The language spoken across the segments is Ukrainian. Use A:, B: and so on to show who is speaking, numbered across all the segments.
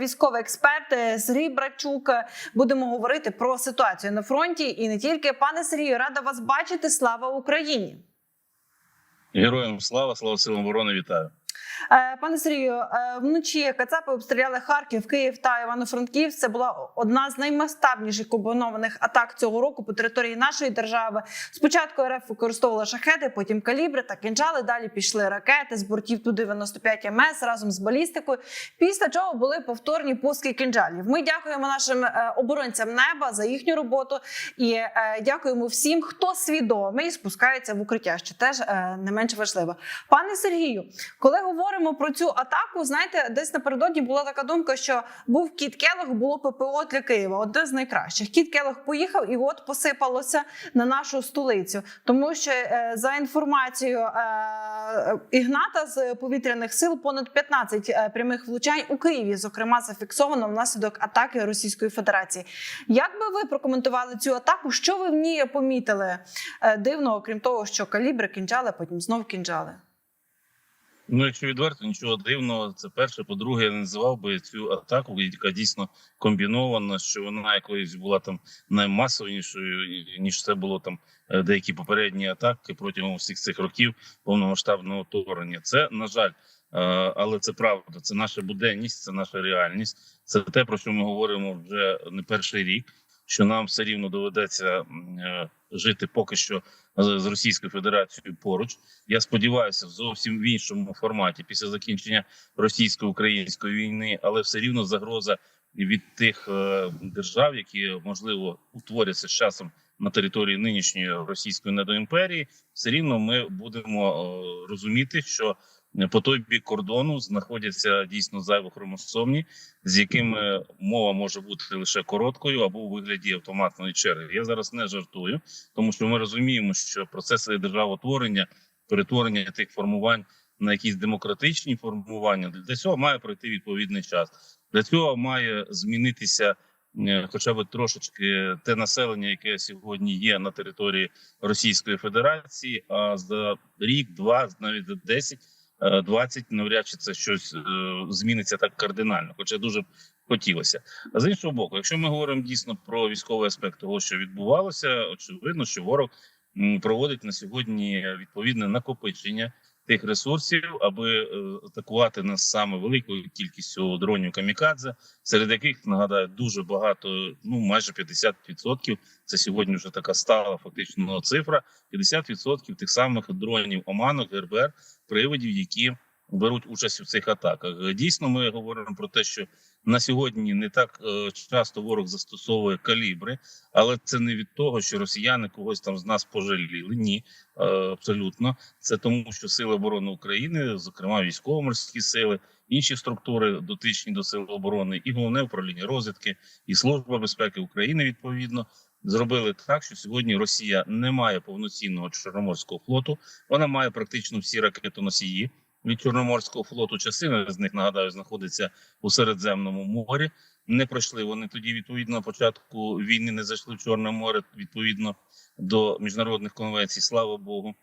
A: Військовий експерт Сергій Брачук. Будемо говорити про ситуацію на фронті і не тільки. Пане Сергію, рада вас бачити. Слава Україні!
B: Героям слава, слава силам оборони, вітаю.
A: Е, Пане Сергію, е, вночі Кацапи обстріляли Харків, Київ та Івано-Франківськ. Це була одна з наймасштабніших комбінованих атак цього року по території нашої держави. Спочатку РФ використовувала шахеди, потім калібри та кинджали. Далі пішли ракети з бортів ту 95 МС разом з балістикою. Після чого були повторні пуски кинджалів. Ми дякуємо нашим е, оборонцям неба за їхню роботу і дякуємо всім, хто свідомий спускається в укриття, що теж не менш важливо. Пане Сергію, коли говоримо про цю атаку, знаєте, десь напередодні була така думка, що був кіт Келох, було ППО для Києва, одне з найкращих. Кіт Келох поїхав і от посипалося на нашу столицю, тому що е, за інформацією е, Ігната з повітряних сил понад 15 е, прямих влучань у Києві, зокрема, зафіксовано внаслідок атаки Російської Федерації. Як би ви прокоментували цю атаку? Що ви в ній помітили е, дивного, крім того, що калібри кінжали, потім знов кінжали?
B: Ну, якщо відверто, нічого дивного, це перше. По-друге, я не називав би цю атаку, яка дійсно комбінована, що вона якоюсь була там наймасовнішою, ніж це було там е, деякі попередні атаки протягом всіх цих років повномасштабного вторгнення. Це на жаль, е, але це правда. Це наша буденність, це наша реальність. Це те, про що ми говоримо вже не перший рік. Що нам все рівно доведеться е, жити поки що з з Російською Федерацією поруч. Я сподіваюся, в зовсім в іншому форматі після закінчення російсько-української війни, але все рівно загроза від тих е, держав, які можливо утворяться з часом на території нинішньої російської недоімперії, все рівно ми будемо е, розуміти, що по той бік кордону знаходяться дійсно зайвохромосомні, з якими мова може бути лише короткою або у вигляді автоматної черги. Я зараз не жартую, тому що ми розуміємо, що процеси державотворення, перетворення тих формувань на якісь демократичні формування для цього має пройти відповідний час. Для цього має змінитися. е, Хоча б трошечки те населення, яке сьогодні є на території Російської Федерації, а за рік, два, навіть за 10 е, 20 навряд чи це щось е, зміниться так кардинально, хоча дуже хотілося. А з іншого боку, якщо ми говоримо дійсно про військовий аспект того, що відбувалося, очевидно, що ворог проводить на сьогодні відповідне накопичення тих ресурсів, аби е, атакувати нас саме великою кількістю дронів камікадзе, серед яких нагадаю дуже багато, ну майже 50%. Це сьогодні вже така стала фактично цифра. 50% тих самих дронів Оманок, ГРБР, приводів, які беруть участь у цих атаках. Дійсно, ми говоримо про те, що на сьогодні не так е, часто ворог застосовує калібри, але це не від того, що росіяни когось там з нас пожаліли. Ні, е, абсолютно. Це тому, що сили оборони України, зокрема військово-морські сили, інші структури дотичні до сил оборони, і головне управління розвідки, і служба безпеки України відповідно. Зробили так, що сьогодні Росія не має повноцінного чорноморського флоту. Вона має практично всі ракетоносії від Чорноморського флоту. Частина з них нагадаю знаходиться у Середземному морі. Не пройшли вони тоді. Відповідно початку війни не зайшли в Чорне море відповідно до міжнародних конвенцій. Слава Богу.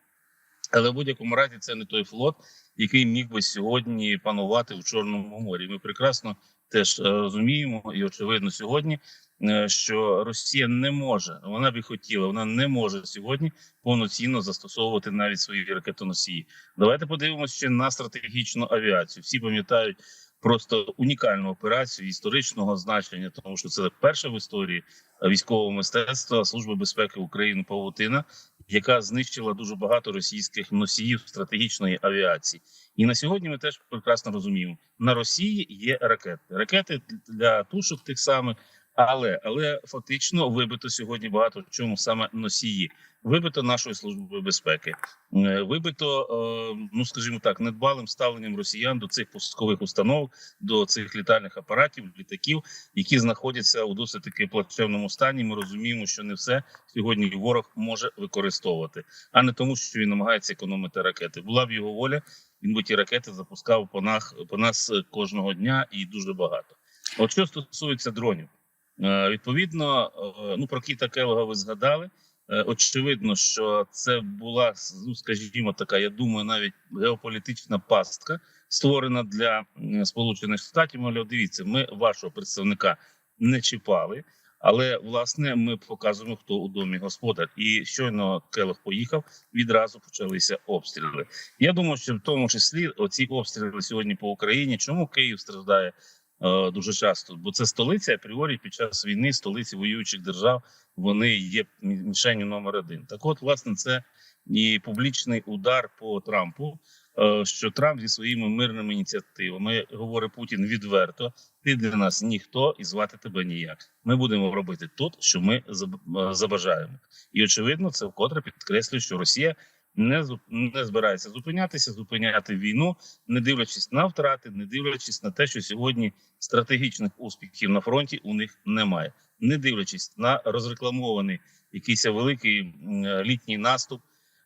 B: Але в будь-якому разі це не той флот, який міг би сьогодні панувати в Чорному морі. Ми прекрасно теж е, розуміємо, і очевидно сьогодні, е, що Росія не може, вона би хотіла, вона не може сьогодні повноцінно застосовувати навіть свої ракетоносії. Давайте подивимося ще на стратегічну авіацію. Всі пам'ятають просто унікальну операцію історичного значення, тому що це перша в історії військового мистецтва Служби безпеки України Павутина, яка знищила дуже багато російських носіїв стратегічної авіації. І на сьогодні ми теж прекрасно розуміємо: на Росії є ракети, ракети для тушок тих самих. Але але фактично вибито сьогодні багато в чому саме носії. Вибито нашої служби безпеки, Е, вибито, е, ну скажімо так, недбалим ставленням росіян до цих пускових установок, до цих літальних апаратів, літаків, які знаходяться у досить таки плачевному стані. Ми розуміємо, що не все сьогодні ворог може використовувати, а не тому, що він намагається економити ракети. Була б його воля. Він би ті ракети запускав по нас по нас кожного дня і дуже багато. От що стосується дронів. Е, Відповідно, е, ну про Кіта Келога ви згадали. Е, Очевидно, що це була ну, скажімо, така, я думаю, навіть геополітична пастка створена для Сполучених Штатів. Мовляв, дивіться, ми вашого представника не чіпали. Але власне ми показуємо, хто у домі господар. І щойно Келох поїхав, відразу почалися обстріли. Я думаю, що в тому числі оці обстріли сьогодні по Україні. Чому Київ страждає дуже часто? Бо це столиця апріорі під час війни, столиці воюючих держав. Вони є мі- мішенню номер один. Так, от, власне, це і публічний удар по Трампу. е, Що Трамп зі своїми мирними ініціативами говорить Путін відверто: ти для нас ніхто і звати тебе ніяк. Ми будемо робити тут, що ми е, забажаємо. І очевидно, це вкотре підкреслює, що Росія не не збирається зупинятися, зупиняти війну, не дивлячись на втрати, не дивлячись на те, що сьогодні стратегічних успіхів на фронті у них немає, не дивлячись на розрекламований якийсь великий літній наступ.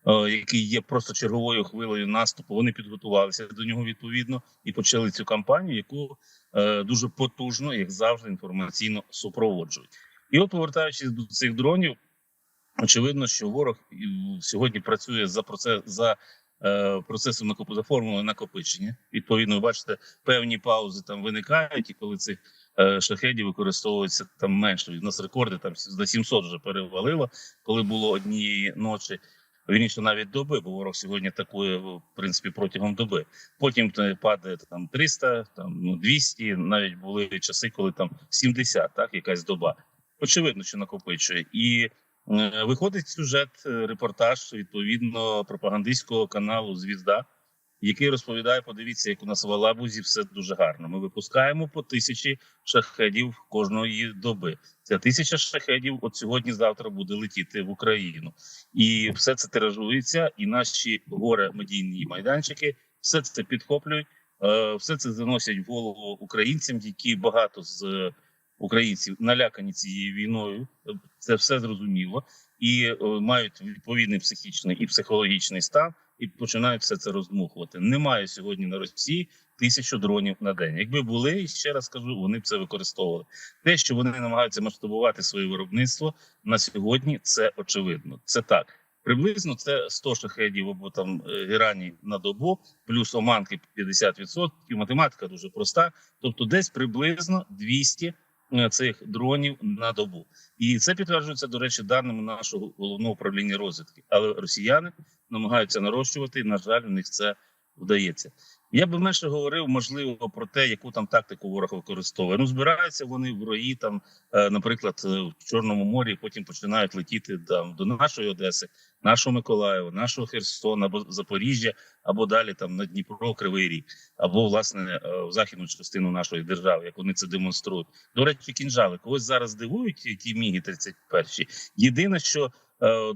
B: е, Який є просто черговою хвилею наступу, вони підготувалися до нього відповідно і почали цю кампанію, яку е, дуже потужно, як завжди, інформаційно супроводжують. І от, повертаючись до цих дронів, очевидно, що ворог сьогодні працює за процес за е, процесом за формулою накопичення. Відповідно, ви бачите, певні паузи там виникають, і коли цих е, шахедів використовується там менше. У нас рекорди там за 700 вже перевалило, коли було однієї ночі. Вірніше навіть доби, бо ворог сьогодні атакує в принципі протягом доби. Потім е, падає там 300, там ну 200, навіть були часи, коли там 70, так якась доба. Очевидно, що накопичує. І виходить сюжет, е, репортаж відповідно пропагандистського каналу Звізда, який розповідає: подивіться, як у нас в Алабузі все дуже гарно. Ми випускаємо по тисячі шахедів кожної доби. Ця тисяча шахедів от сьогодні, завтра буде летіти в Україну, і все це тиражується. І наші горе медійні майданчики все це підхоплюють, е, все це заносять в голову українцям, які багато з е, українців налякані цією війною. Це все зрозуміло, і е, мають відповідний психічний і психологічний стан, і починають все це роздмухувати. Немає сьогодні на Росії тисячу дронів на день. Якби були, ще раз кажу, вони б це використовували. Те, що вони намагаються масштабувати своє виробництво на сьогодні, це очевидно. Це так. Приблизно це 100 шахедів або там е, герані на добу, плюс оманки 50%. Математика дуже проста. Тобто, десь приблизно 200 е, цих дронів на добу. І це підтверджується, до речі, даними нашого головного управління розвідки. Але росіяни намагаються нарощувати. і, На жаль, у них це вдається. Я би менше говорив, можливо, про те, яку там тактику ворог використовує. Ну, збираються вони в рої, там, е, наприклад, е, в Чорному морі, потім починають летіти там до нашої Одеси, нашого Миколаєва, нашого Херсона або Запоріжжя, або далі там на Дніпро, Кривий Ріг, або власне е, в західну частину нашої держави, як вони це демонструють. До речі, кінжали когось зараз дивують ті міги 31 Єдине, що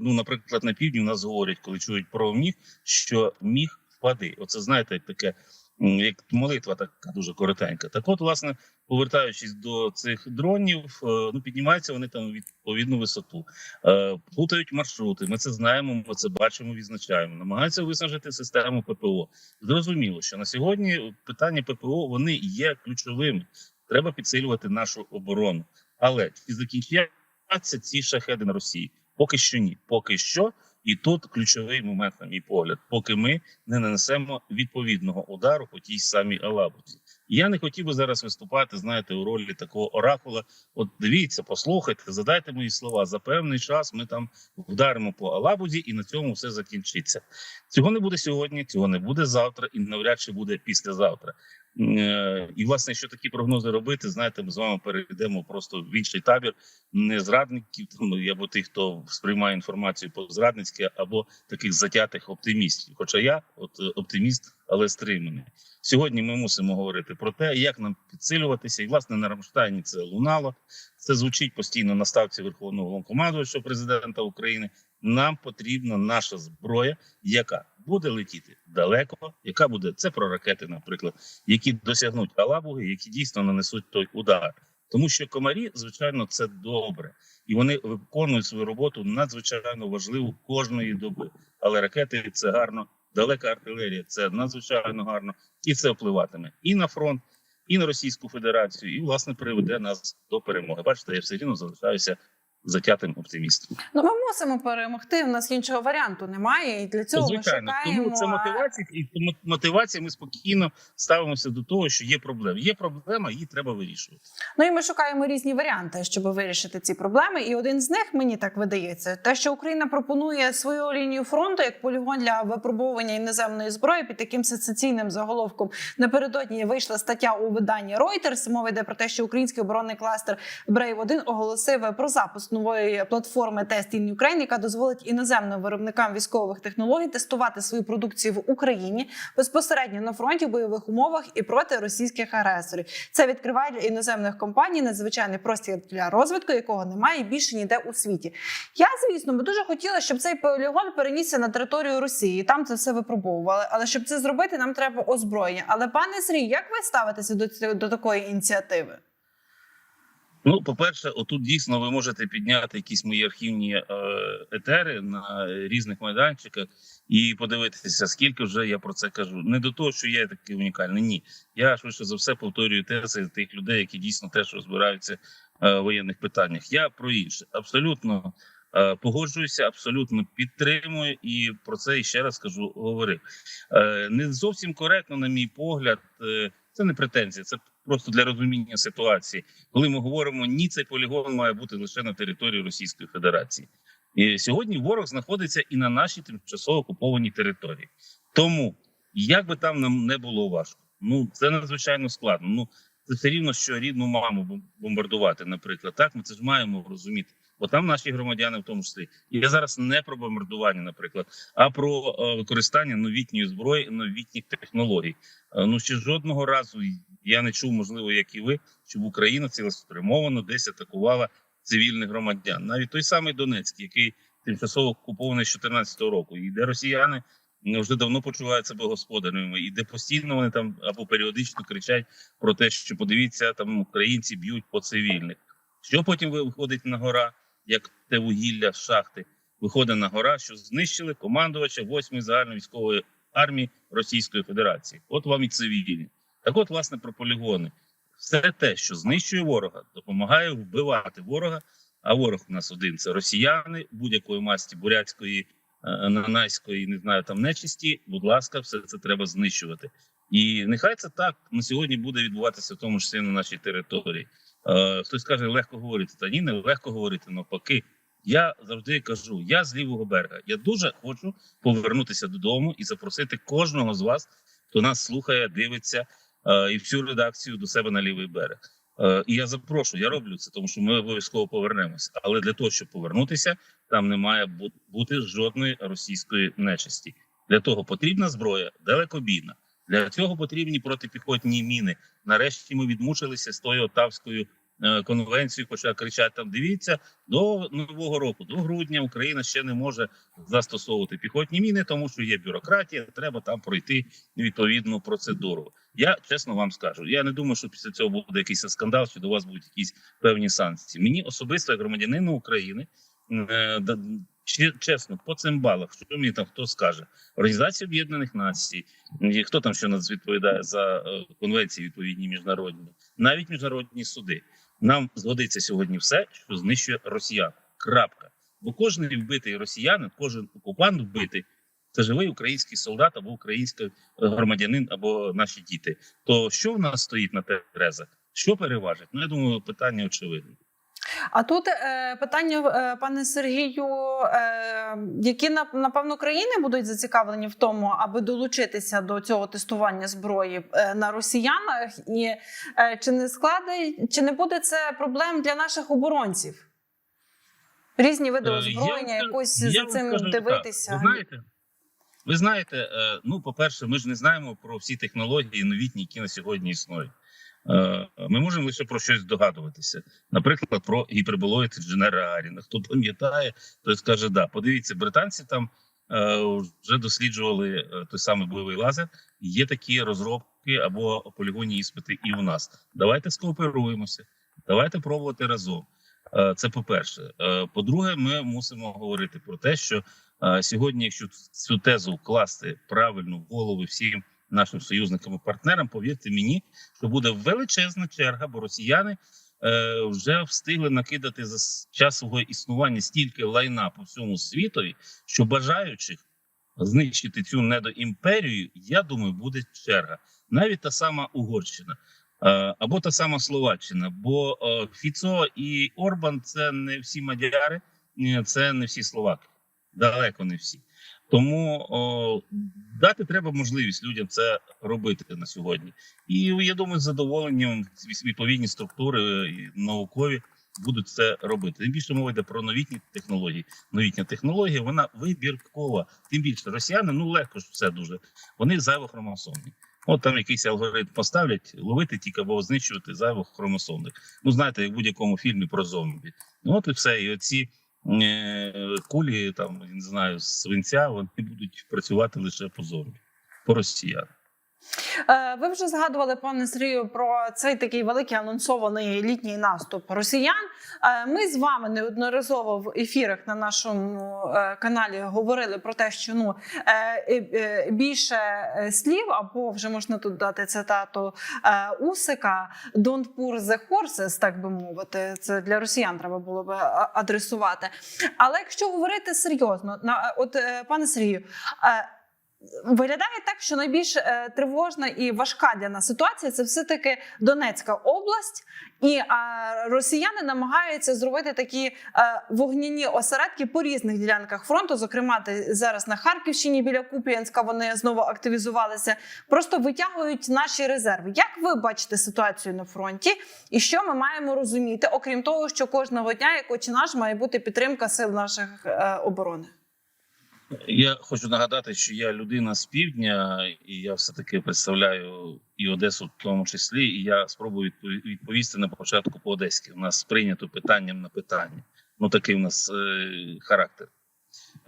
B: ну, наприклад, на півдні у нас говорять, коли чують про міг, що міг впади. Оце знаєте, таке. Як молитва така дуже коротенька. Так, от, власне, повертаючись до цих дронів, е, ну піднімаються вони там відповідну висоту, е, плутають маршрути. Ми це знаємо, ми це бачимо, відзначаємо. Намагаються виснажити систему ППО. Зрозуміло, що на сьогодні питання ППО вони є ключовими. Треба підсилювати нашу оборону. Але чи закінчаться ці шахеди на Росії? Поки що ні. Поки що, і тут ключовий момент, на мій погляд, поки ми не нанесемо відповідного удару по тій самій Алабуці. Я не хотів би зараз виступати, знаєте, у ролі такого оракула. От дивіться, послухайте, задайте мої слова. За певний час ми там вдаримо по Алабузі, і на цьому все закінчиться. Цього не буде сьогодні, цього не буде завтра, і навряд чи буде післязавтра. Е, І власне, що такі прогнози робити, знаєте, ми з вами перейдемо просто в інший табір не зрадників, або тих, хто сприймає інформацію по зрадницьки, або таких затятих оптимістів. Хоча я, от е, оптиміст, але стриманий. Сьогодні ми мусимо говорити про те, як нам підсилюватися, і власне на Рамштайні це лунало. Це звучить постійно на ставці Верховного Головнокомандувача президента України. Нам потрібна наша зброя, яка буде летіти далеко, яка буде це про ракети, наприклад, які досягнуть Алабуги, які дійсно нанесуть той удар. Тому що комарі, звичайно, це добре, і вони виконують свою роботу надзвичайно важливу кожної доби. Але ракети це гарно, далека артилерія це надзвичайно гарно, і це впливатиме і на фронт, і на Російську Федерацію, і власне приведе нас до перемоги. Бачите, я все рівно залишаюся затятим оптимістом.
A: Ну, ми мусимо перемогти. У нас іншого варіанту немає, і для цього
B: Звичайно,
A: ми шукаємо.
B: тому це мотивація, і тому мотивація. Ми спокійно ставимося до того, що є проблема. Є проблема, її треба вирішувати.
A: Ну і ми шукаємо різні варіанти, щоб вирішити ці проблеми. І один з них мені так видається, те, що Україна пропонує свою лінію фронту як полігон для випробовування іноземної зброї під таким сенсаційним заголовком. Напередодні вийшла стаття у виданні Reuters. Мова йде про те, що український оборонний кластер Brave 1 оголосив про запуск нової платформи Test in Ukraine, яка дозволить іноземним виробникам військових технологій тестувати свою продукцію в Україні безпосередньо на фронті в бойових умовах і проти російських агресорів. Це відкриває для іноземних компаній надзвичайний простір для розвитку, якого немає більше ніде у світі. Я, звісно, би дуже хотіла, щоб цей полігон перенісся на територію Росії. Там це все випробовували. Але щоб це зробити, нам треба озброєння. Але пане Сергій, як ви ставитеся до, до такої ініціативи?
B: Ну, по-перше, отут дійсно ви можете підняти якісь мої архівні е, етери на різних майданчиках і подивитися, скільки вже я про це кажу. Не до того, що я такий унікальний. Ні, я швидше за все повторюю тези тих людей, які дійсно теж розбираються е, в воєнних питаннях. Я про інше абсолютно е, погоджуюся, абсолютно підтримую і про це іще раз кажу. Говорив не зовсім коректно, на мій погляд. Це не претензія, це просто для розуміння ситуації коли ми говоримо ні, цей полігон має бути лише на території Російської Федерації. І сьогодні ворог знаходиться і на нашій тимчасово окупованій території. Тому як би там нам не було важко, ну це надзвичайно складно. Ну це все рівно, що рідну маму бомбардувати, наприклад. Так ми це ж маємо розуміти. Бо там наші громадяни, в тому числі, і я зараз не про бомбардування, наприклад, а про е, використання новітньої зброї, новітніх технологій. Е, ну ще жодного разу я не чув, можливо, як і ви, щоб Україна цілеспрямовано десь атакувала цивільних громадян. Навіть той самий Донецьк, який тимчасово окупований з 2014 року, і де росіяни вже давно почувають себе господарями, і де постійно вони там або періодично кричать про те, що подивіться, там українці б'ють по цивільних. Що потім виходить на гора, як те вугілля з шахти, виходить на гора, що знищили командувача 8-ї загальновійськової армії Російської Федерації. От вам і цивільні. Так, от, власне, про полігони. Все те, що знищує ворога, допомагає вбивати ворога. А ворог у нас один це росіяни будь-якої масті бурятської, е, нанайської, не знаю, там нечисті. Будь ласка, все це треба знищувати. І нехай це так на сьогодні буде відбуватися в тому числі на нашій території. Е, хтось каже, легко говорити. Та ні, не легко говорити. Навпаки, я завжди кажу: я з лівого берега. Я дуже хочу повернутися додому і запросити кожного з вас, хто нас слухає, дивиться е, і всю редакцію до себе на лівий берег. Е, і я запрошую, я роблю це, тому що ми обов'язково повернемося. Але для того, щоб повернутися, там не має бути жодної російської нечисті. Для того потрібна зброя далекобійна. Для цього потрібні протипіхотні міни. Нарешті ми відмучилися з тою Отавською е, конвенцією, хоча кричать там: дивіться, до нового року, до грудня Україна ще не може застосовувати піхотні міни, тому що є бюрократія, треба там пройти відповідну процедуру. Я чесно вам скажу, я не думаю, що після цього буде якийсь скандал, що до вас будуть якісь певні санкції. Мені особисто, як громадянину України, е, чесно, по цим балах, що мені там хто скаже, Організація Об'єднаних Націй, хто там ще нас відповідає за е, конвенції відповідні міжнародні, навіть міжнародні суди. Нам згодиться сьогодні все, що знищує росіян. Крапка. Бо кожен вбитий росіянин, кожен окупант вбитий. Це живий український солдат або український е, громадянин, або наші діти. То що в нас стоїть на терезах? Що переважить? Ну я думаю, питання очевидне.
A: А тут е, питання, е, пане Сергію, е, які напевно країни будуть зацікавлені в тому, аби долучитися до цього тестування зброї е, на росіянах, і е, чи не складе, чи не буде це проблем для наших оборонців? Різні види
B: Е,
A: озброєння, якось
B: скажу-
A: за цим
B: скажу так.
A: дивитися.
B: Ви знаєте, ви знаєте, ну, по-перше, ми ж не знаємо про всі технології новітні, які на сьогодні існують. Е, Ми можемо лише про щось здогадуватися. Наприклад, про гіперболоїд інженера Гаріна. Хто пам'ятає, той скаже, да. Подивіться, британці там е, вже досліджували е, той самий бойовий лазер. Є такі розробки або полігонні іспити і у нас. Давайте скооперуємося, давайте пробувати разом. Це по-перше. Е, По-друге, ми мусимо говорити про те, що сьогодні, якщо цю тезу вкласти правильно в голови всім нашим союзникам і партнерам, повірте мені, що буде величезна черга, бо росіяни е, вже встигли накидати за час свого існування стільки лайна по всьому світові, що бажаючих знищити цю недоімперію, я думаю, буде черга. Навіть та сама Угорщина. е, Або та сама Словаччина, бо е, Фіцо і Орбан це не всі мадяри, це не всі словаки, далеко не всі. Тому о, дати треба можливість людям це робити на сьогодні. І я думаю, з задоволенням відповідні структури і наукові будуть це робити. Тим більше мова йде про новітні технології. Новітня технологія вона вибіркова. Тим більше росіяни ну легко ж все дуже. Вони зайвохромосомні. От там якийсь алгоритм поставлять, ловити тільки або знищувати зайвих хромосомних. Ну знаєте, як в будь-якому фільмі про зомбі. Ну от і все. І оці кулі, там не знаю, свинця, вони будуть працювати лише по зомбі, по росіянам.
A: Е, Ви вже згадували, пане Сергію, про цей такий великий анонсований літній наступ росіян. Е, Ми з вами неодноразово в ефірах на нашому е, каналі говорили про те, що ну більше слів, або вже можна тут дати цитату Усика «Don't pour the horses», так би мовити. Це для росіян треба було би адресувати. Але якщо говорити серйозно, от пане Сергію. Виглядає так, що найбільш е, тривожна і важка для нас ситуація це все таки Донецька область, і росіяни намагаються зробити такі е, вогняні осередки по різних ділянках фронту. Зокрема, зараз на Харківщині біля Куп'янська вони знову активізувалися. Просто витягують наші резерви. Як ви бачите ситуацію на фронті, і що ми маємо розуміти, окрім того, що кожного дня, як очі наш, має бути підтримка сил наших е, оборони?
B: Я хочу нагадати, що я людина з півдня, і я все таки представляю і Одесу, в тому числі. І я спробую відповісти на початку по одеськи. У нас прийнято питанням на питання. Ну такий у нас е, характер.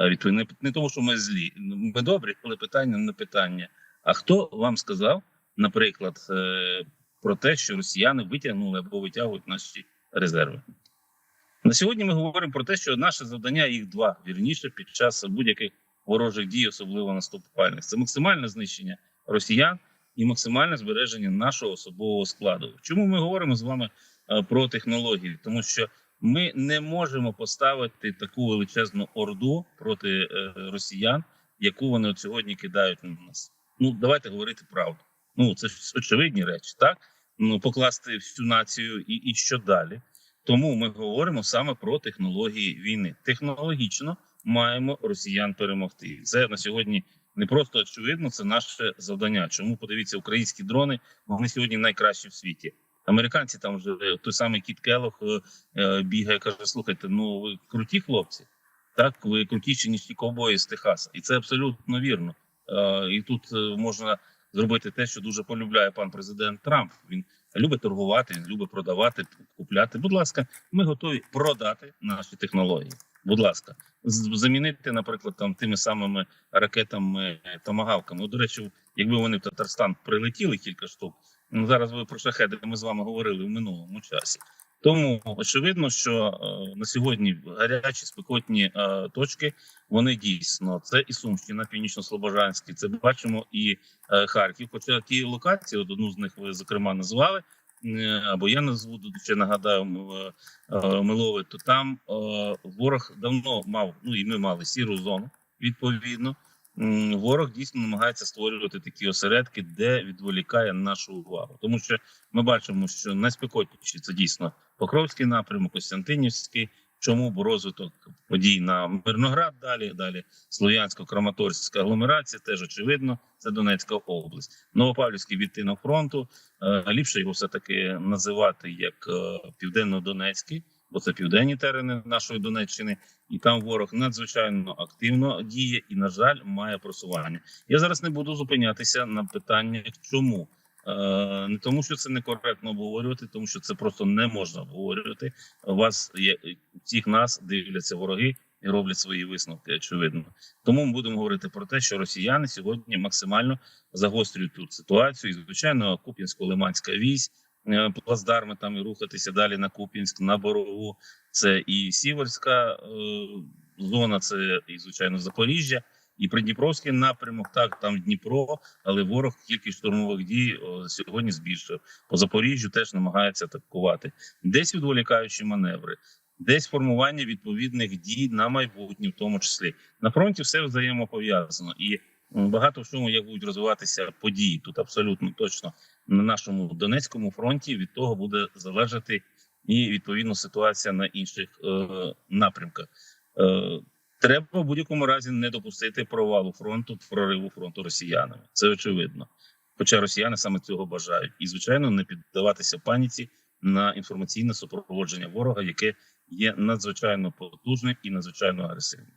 B: е, Відповідь не, тому, що ми злі. Ми добрі, але питання на питання. А хто вам сказав, наприклад, е, про те, що росіяни витягнули або витягують наші резерви? На сьогодні ми говоримо про те, що наше завдання їх два вірніше під час будь-яких ворожих дій, особливо наступальних. Це максимальне знищення росіян і максимальне збереження нашого особового складу. Чому ми говоримо з вами е, про технології? Тому що ми не можемо поставити таку величезну орду проти е, росіян, яку вони от сьогодні кидають на нас. Ну давайте говорити правду. Ну це ж очевидні речі, так ну покласти всю націю і, і що далі. Тому ми говоримо саме про технології війни. Технологічно маємо росіян перемогти. Це на сьогодні не просто очевидно, це наше завдання. Чому подивіться, українські дрони вони сьогодні найкращі в світі. Американці там вже е, той самий Кіт Келох е, е, бігає, каже: слухайте, ну ви круті хлопці, так ви крутіші ніж ті ковбої з Техаса, і це абсолютно вірно. І тут можна зробити те, що дуже полюбляє пан президент Трамп. Він любить торгувати, любить продавати, купляти. Будь ласка, ми готові продати наші технології. Будь ласка, замінити, наприклад, там тими самими ракетами томагавками. До речі, якби вони в Татарстан прилетіли кілька штук. Ну зараз ви про шахеди ми з вами говорили в минулому часі. Тому очевидно, що е, на сьогодні гарячі спекотні е, точки вони дійсно це і Сумщина, північно-слобожанський. Це бачимо і е, Харків. Хоча ті локації, одну з них ви зокрема назвали, або я назву ще нагадаю м, Милове, то там ворог давно мав, ну і ми мали сіру зону. Відповідно, ворог дійсно намагається створювати такі осередки, де відволікає нашу увагу, тому що ми бачимо, що найспекотніші це дійсно Покровський напрямок, Костянтинівський. Чому бо розвиток подій на Мирноград далі, далі Слов'янсько-Краматорська агломерація, теж очевидно, це Донецька область. Новопавлівський відтинок фронту. Е, ліпше його все таки називати як е, південно-донецький, бо це південні терени нашої Донеччини, і там ворог надзвичайно активно діє і, на жаль, має просування. Я зараз не буду зупинятися на питаннях, чому. Е, Не тому, що це некоректно обговорювати, тому що це просто не можна обговорювати. У вас є всіх нас дивляться вороги і роблять свої висновки. Очевидно, тому ми будемо говорити про те, що росіяни сьогодні максимально загострюють тут ситуацію. І звичайно, Куп'янсько-Лиманська вісь, плацдарми там і рухатися далі на Куп'янськ, на Борову. Це і Сіверська е, зона, це і звичайно Запоріжжя. І Придніпровський напрямок, так там Дніпро, але ворог кількість штурмових дій сьогодні збільшив. По Запоріжжю теж намагається атакувати. Десь відволікаючі маневри, десь формування відповідних дій на майбутнє, в тому числі на фронті все взаємопов'язано і багато в чому як будуть розвиватися події тут абсолютно точно на нашому Донецькому фронті. Від того буде залежати і відповідно ситуація на інших е, напрямках. Е, Треба в будь-якому разі не допустити провалу фронту, прориву фронту росіянами. Це очевидно. Хоча росіяни саме цього бажають, і звичайно не піддаватися паніці на інформаційне супроводження ворога, яке є надзвичайно потужним і надзвичайно агресивним.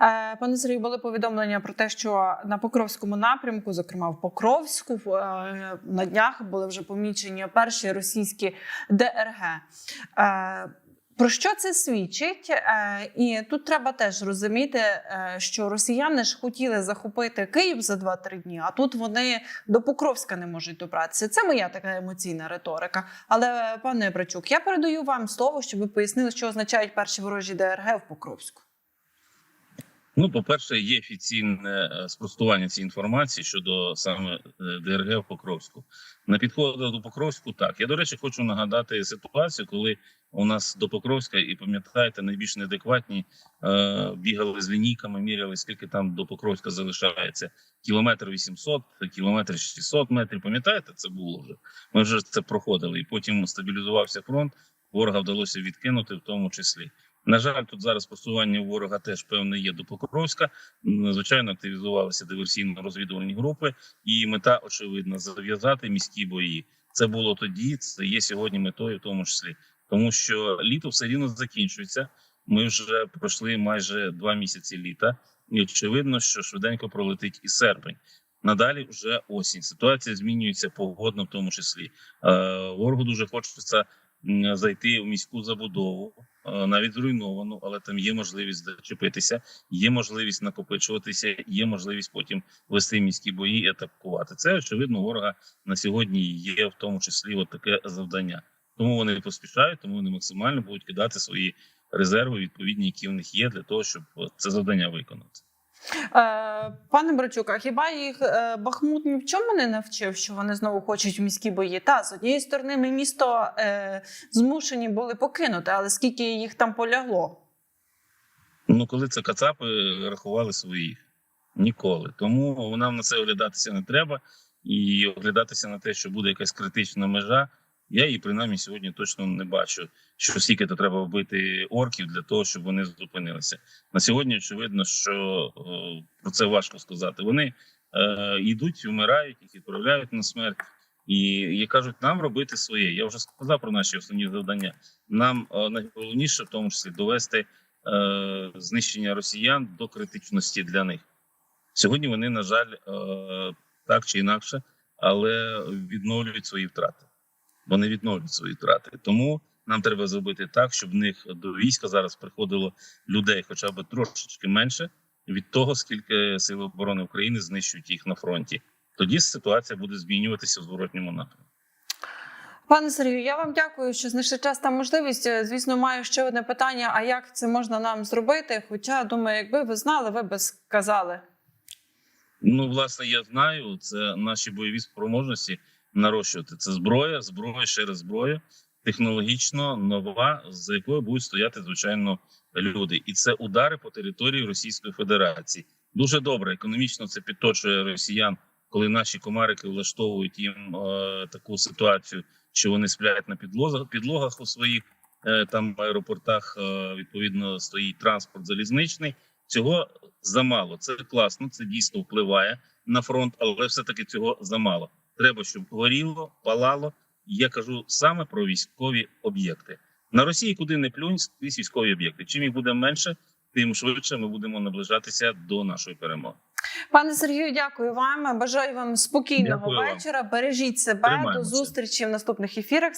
A: Е, Пане Сергію, були повідомлення про те, що на Покровському напрямку, зокрема в Покровську, е, на днях були вже помічені перші російські ДРГ. Е, Про що це свідчить? І тут треба теж розуміти, що росіяни ж хотіли захопити Київ за 2-3 дні, а тут вони до Покровська не можуть добратися. Це моя така емоційна риторика. Але пане Брачук, я передаю вам слово, щоб ви пояснили, що означають перші ворожі ДРГ в Покровську.
B: Ну, по-перше, є офіційне е, спростування цієї інформації щодо саме е, ДРГ в Покровську. На підходах до Покровську так. Я, до речі, хочу нагадати ситуацію, коли у нас до Покровська, і пам'ятаєте, найбільш неадекватні е, бігали з лінійками, міряли, скільки там до Покровська залишається. Кілометр 800, кілометр 600 метрів. Пам'ятаєте, це було вже. Ми вже це проходили, і потім стабілізувався фронт. Ворога вдалося відкинути, в тому числі. На жаль, тут зараз просування ворога теж певне є до Покровська. Звичайно, активізувалися диверсійно-розвідувальні групи, і мета очевидна зав'язати міські бої. Це було тоді, це є сьогодні метою, в тому числі, тому що літо все рівно закінчується. Ми вже пройшли майже два місяці літа, і очевидно, що швиденько пролетить і серпень. Надалі вже осінь. Ситуація змінюється погодно, в тому числі. Е, ворогу дуже хочеться зайти в міську забудову, навіть зруйновану, але там є можливість зачепитися, є можливість накопичуватися, є можливість потім вести міські бої і атакувати. Це очевидно, ворога на сьогодні є в тому числі от таке завдання. Тому вони поспішають, тому вони максимально будуть кидати свої резерви, відповідні, які в них є, для того, щоб е, це завдання виконати.
A: Е, Пане Брачук, хіба їх е, Бахмут ні в чому не навчив, що вони знову хочуть в міські бої? Та з однієї сторони, ми місто е, змушені були покинути, але скільки їх там полягло?
B: Ну, коли це кацапи рахували своїх ніколи. Тому нам на це оглядатися не треба і оглядатися на те, що буде якась критична межа. Я її принаймні сьогодні точно не бачу, що скільки то треба вбити орків для того, щоб вони зупинилися. На сьогодні очевидно, що е, про це важко сказати. Вони е, йдуть, вмирають, їх відправляють на смерть. І, і кажуть, нам робити своє. Я вже сказав про наші основні завдання. Нам е, найголовніше, в тому числі, довести е, знищення росіян до критичності для них. Сьогодні вони, на жаль, е, так чи інакше, але відновлюють свої втрати. Вони відновлюють свої втрати. Тому нам треба зробити так, щоб в них до війська зараз приходило людей, хоча б трошечки менше від того, скільки сили оборони України знищують їх на фронті. Тоді ситуація буде змінюватися в зворотньому напрямку.
A: Пане Сергію, я вам дякую, що знайшли час та можливість. Звісно, маю ще одне питання: а як це можна нам зробити? Хоча думаю, якби ви знали, ви б сказали.
B: Ну, власне, я знаю, це наші бойові спроможності нарощувати. Це зброя, зброя, ще раз зброя, технологічно нова, за якою будуть стояти звичайно люди, і це удари по території Російської Федерації. Дуже добре. Економічно це підточує росіян, коли наші комарики влаштовують їм е, таку ситуацію, що вони сплять на підлозах, підлогах у своїх е, там аеропортах. Е, відповідно стоїть транспорт залізничний. Цього замало. Це класно, це дійсно впливає на фронт, але все таки цього замало. Треба, щоб горіло, палало. Я кажу саме про військові об'єкти на Росії, куди не плюнь, скрізь військові об'єкти. Чим їх буде менше, тим швидше ми будемо наближатися до нашої перемоги.
A: Пане Сергію, дякую вам. Бажаю вам спокійного
B: Дякую вам.
A: вечора. Бережіть себе.
B: Тримаємося.
A: До зустрічі в наступних ефірах.